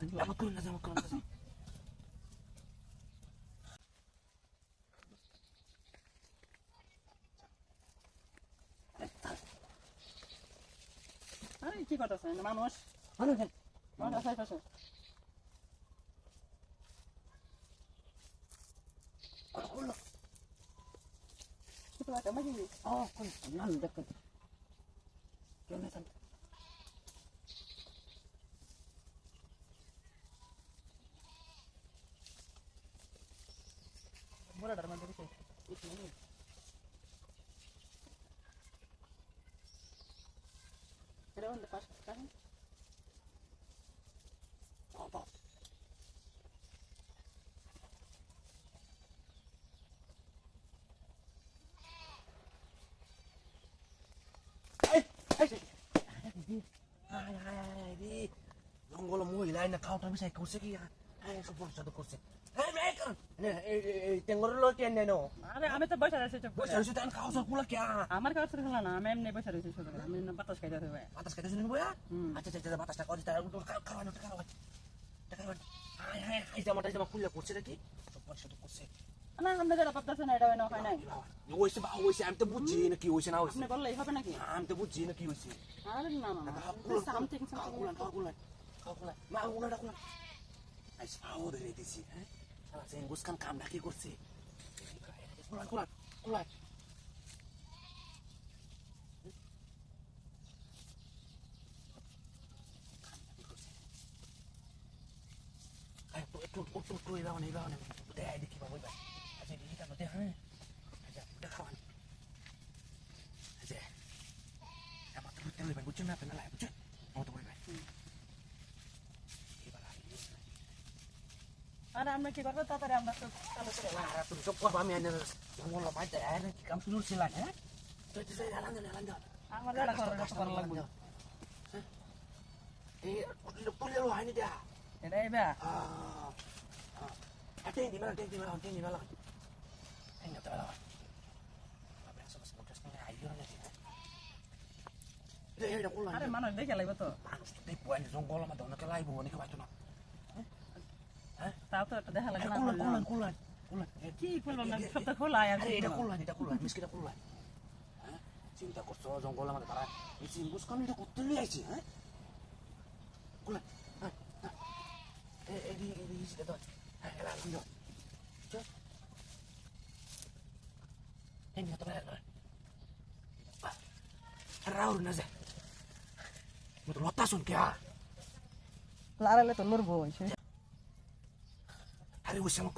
Lama ko na sama ko na sa. আরে কি করতেছে মানুষ Ano yan? মানুষ আছে পাশে Ano ko na? ছোট একটা মাঝি Oh, ko na. Mura dar mandar ke. Pero onda pas kan. Apa? Ay, ay, ay. Ay, ay, ay, di. Longgolo mo ilay na kautra mi sa kausa ki. Ay, supo sa do kausa. Tengor লো কেন নেন আরে আমি তো বসে আছি চুপ। বসে তান খাওয়া কে? আমার কাছে খেলা না আমি এমনি বসে আমি বাতাস খাইতে হবে। বাতাস খাইতে শুনেন আচ্ছা আচ্ছা বাতাসটা করে তার খাওয়ানো খাওয়ানো জামাটা জামা খুললে করছে নাকি? সব সাথে করছে। না যেটা ভাবতেছেন এটা হয় না হয় নাই। বা হয়েছে আমি তো বুঝছি না কি হয়েছে না হয়েছে। আপনি বললেই হবে নাকি? আমি তো বুঝছি না কি হয়েছে। আরে না না না সামথিং সামথিং মা উলাটা কুলান আইস পাও ধরে দিছি হ্যাঁ? সারা সেন গুসকান কাম নাকি করছে দেখি বাবু আচ্ছা দেখি কেন হ্যাঁ আচ্ছা আচ্ছা না আপনার লাই বুঝছ আমার আরে আমরা কি করবো তাড়াতাড়ি আমরা তো চালু করে Lara, tuh sok gua pamit ada ngomong lo aja ya, ini kamu dulu silan ya. Tuh itu saya jalan jalan jalan. আমার যেটা করার কথা করা লাগবে Eh, udah punya lo ini dia. এটাই বে Ah, ada yang di mana, ada yang di mana, ada yang di mana. Ini nggak tahu. Apa yang sama sama terus nggak ayo aja. Ini udah pulang. আরে মানুষ দেখে লাগবে তো Manus tuh tipu aja zonggol sama dona তাও তো একটা দেখা লাগে Eh. Eh, কি করল না সব তো খোলা? Hah? Eh, eh, di di di situ tuh. Eh, lah, lanjut. Cok. Eh, ini tuh lah. Ah. Raur naza. Aí você é uma